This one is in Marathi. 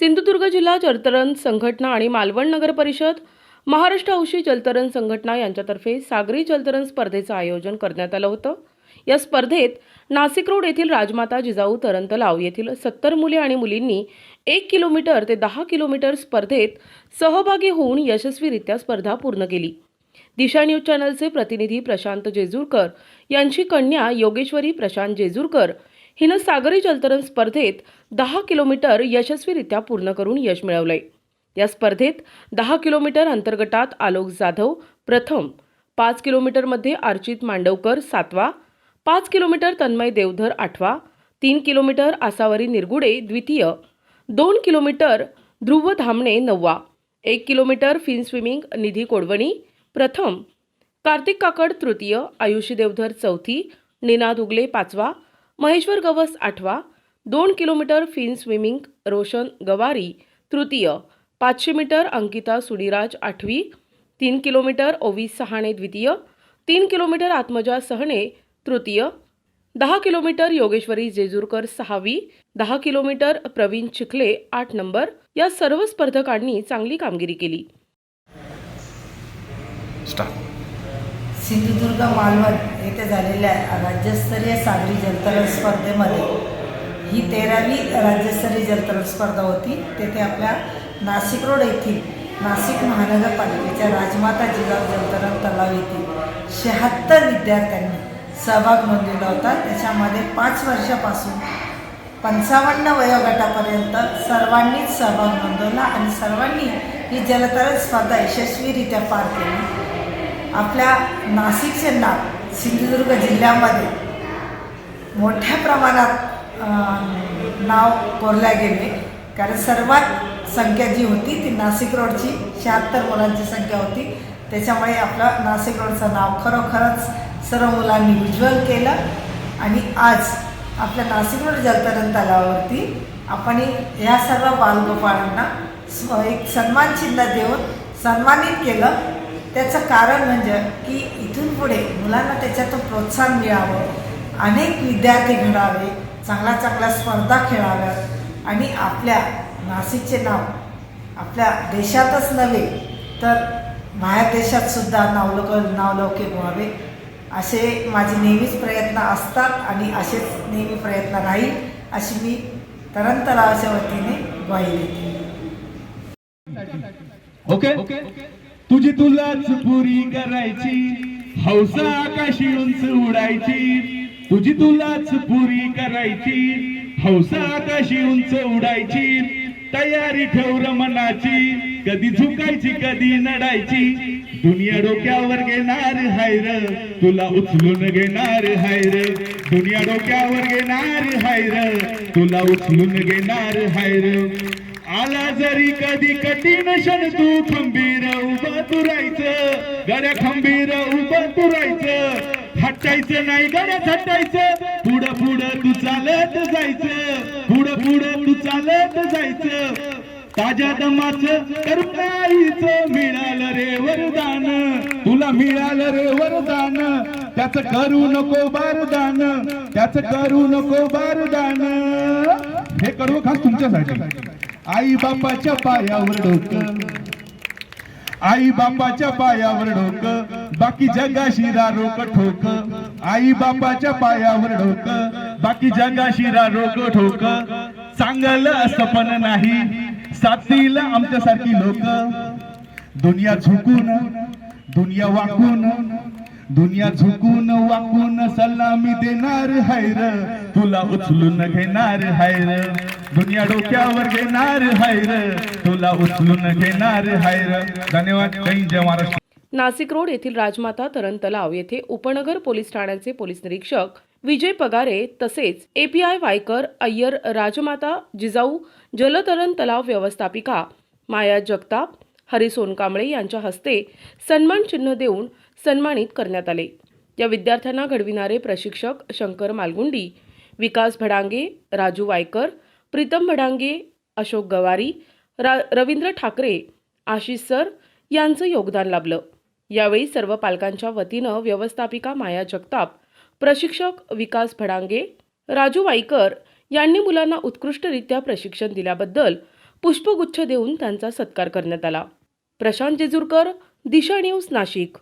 सिंधुदुर्ग जिल्हा जलतरण संघटना आणि मालवण नगर परिषद महाराष्ट्र हौशी जलतरण संघटना यांच्यातर्फे सागरी जलतरण स्पर्धेचं आयोजन करण्यात आलं होतं. या स्पर्धेत नाशिक रोड येथील राजमाता जिजाऊ तरण तलाव येथील सत्तर मुले आणि मुलींनी एक किलोमीटर ते दहा किलोमीटर स्पर्धेत सहभागी होऊन यशस्वीरित्या स्पर्धा पूर्ण केली. दिशा न्यूज चॅनलचे प्रतिनिधी प्रशांत जेजूरकर यांची कन्या योगेश्वरी प्रशांत जेजूरकर हिनं सागरी जलतरण स्पर्धेत दहा किलोमीटर यशस्वीरित्या पूर्ण करून यश मिळवलंय. या स्पर्धेत दहा किलोमीटर अंतर्गटात आलोक जाधव प्रथम पाच किलोमीटरमध्ये अर्चित मांडवकर सातवा पाच किलोमीटर तन्मय देवधर आठवा तीन किलोमीटर आसावरी निरगुडे द्वितीय दोन किलोमीटर ध्रुव धामणे नववा एक kilometre fin swimming Nidhi Kodwani प्रथम कार्तिक काकड तृतीय आयुषी देवधर चौथी निनाद उगले पाचवा महेश्वर गवस आठवा दोन किलोमीटर फिन स्विमिंग रोशन गवारी तृतीय पाचशे मीटर अंकिता सुडीराज आठवी तीन किलोमीटर ओवी सहाणे द्वितीय तीन किलोमीटर आत्मजा सहणे तृतीय दहा किलोमीटर योगेश्वरी जेजूरकर सहावी दहा किलोमीटर प्रवीण चिखले आठ नंबर या सर्व स्पर्धकांनी चांगली कामगिरी केली. स्टार्ट सिंधुदुर्ग मालवण येथे झालेल्या राज्यस्तरीय सागरी जलतरण स्पर्धेमध्ये ही तेरावी राज्यस्तरीय जलतरण स्पर्धा होती. तेथे आपल्या नाशिक रोड येथील नाशिक महानगरपालिकेच्या राजमाता जिजाऊ जलतरण तलाव येथील शहात्तर विद्यार्थ्यांनी सहभाग नोंदवला होता. त्याच्यामध्ये पाच वर्षापासून पंचावन्न वयोगटापर्यंत सर्वांनीच सहभाग नोंदवला आणि सर्वांनी ही जलतरण स्पर्धा यशस्वीरित्या पार केली. आपल्या नाशिक नाव सिंधुदुर्ग जिल्ह्यामध्ये मोठ्या प्रमाणात नाव कोरल्या गेले. कारण सर्वात संख्या जी होती ती नाशिक रोडची शहात्तर मुलांची संख्या होती. त्याच्यामुळे आपलं नाशिक रोडचं नाव खरोखरच सर्व मुलांनी उज्ज्वल केलं. आणि आज आपल्या नाशिक रोड जलतरण तलावावरती आपण ह्या सर्व बालगोपाळांना स्व- एक सन्मान चिन्ह देऊन सन्मानित केलं. त्याचं कारण म्हणजे की इथून पुढे मुलांना त्याच्यातून प्रोत्साहन मिळावं. अनेक विद्यार्थी घडावे चांगल्या चांगल्या स्पर्धा खेळाव्यात आणि आपल्या नाशिकचे नाव आपल्या देशातच नव्हे तर बाहेर देशात सुद्धा नावलोक नावलौकिक व्हावे. असे माझे नेहमीच प्रयत्न असतात आणि असेच नेहमी प्रयत्न राहील अशी मी तरण तलावाच्या वतीने ग्वाही देते. ओके तुझी तुलाच पुरी करायची. हौसा आकाशी उंच उडायची. तुझी तुलाच पुरी करायची. हौसा आकाशी उंच उडायची. तयारी ठेव मनाची कधी झुकायची कधी नडायची. दुनिया डोक्यावर घेणार हायर तुला उचलून घेणार हायर दुनिया डोक्यावर घेणार हायर तुला उचलून घेणार हायर आला जरी कधी कठीण क्षण तू खंबीर उभं तुरायचं राहायचं गड्या खंबीर उभं तुरायचं हटायचं नाही गड्यात हटायचं पुढं पुढं तू चालत जायचं पुढं पुढं तू चालत जायचं ताज्या दमाचं करुणाईचं मिळालं रे वरदान तुला मिळालं रे वरदान त्याच करू नको बारदान त्याच करू नको बारदान. हे करू खास तुमच्यासाठी? आई बापाच्या पायावर डोकं. आई बापाच्या पायावर डोकं. बाकी जगाशी रोक ठोक. आई बापाच्या पायावर डोकं. बाकी जगाशी रोक ठोक. चांगलं असं पण नाही. साथीला आमच्यासारखी लोक. दुनिया झुकून दुनिया वाकून दुनिया झुकून वाकून सलामी देणार हैर तुला उचलून घेणार हैर दुनिया डोक्यावर घेणार हैर तुला उचलून घेणार हैर धन्यवाद. जय जय महाराष्ट्र. नाशिक रोड येथील राजमाता तरण तलाव येथे उपनगर पोलीस ठाण्याचे पोलीस निरीक्षक विजय पगारे तसेच एपीआय वायकर अय्यर राजमाता जिजाऊ जलतरण तलाव व्यवस्थापिका माया जगताप हरी सोनकांबळे यांच्या हस्ते सन्मान चिन्ह देऊन सन्मानित करण्यात आले. या विद्यार्थ्यांना घडविणारे प्रशिक्षक शंकर मालगुंडी विकास भडांगे राजू वायकर प्रीतम भडांगे अशोक गवारी रा रवींद्र ठाकरे आशिष सर यांचं योगदान लाभलं. यावेळी सर्व पालकांच्या वतीनं व्यवस्थापिका माया जगताप प्रशिक्षक विकास भडांगे राजू वाईकर यांनी मुलांना उत्कृष्टरित्या प्रशिक्षण दिल्याबद्दल पुष्पगुच्छ देऊन त्यांचा सत्कार करण्यात आला. प्रशांत जेजूरकर दिशा न्यूज नाशिक.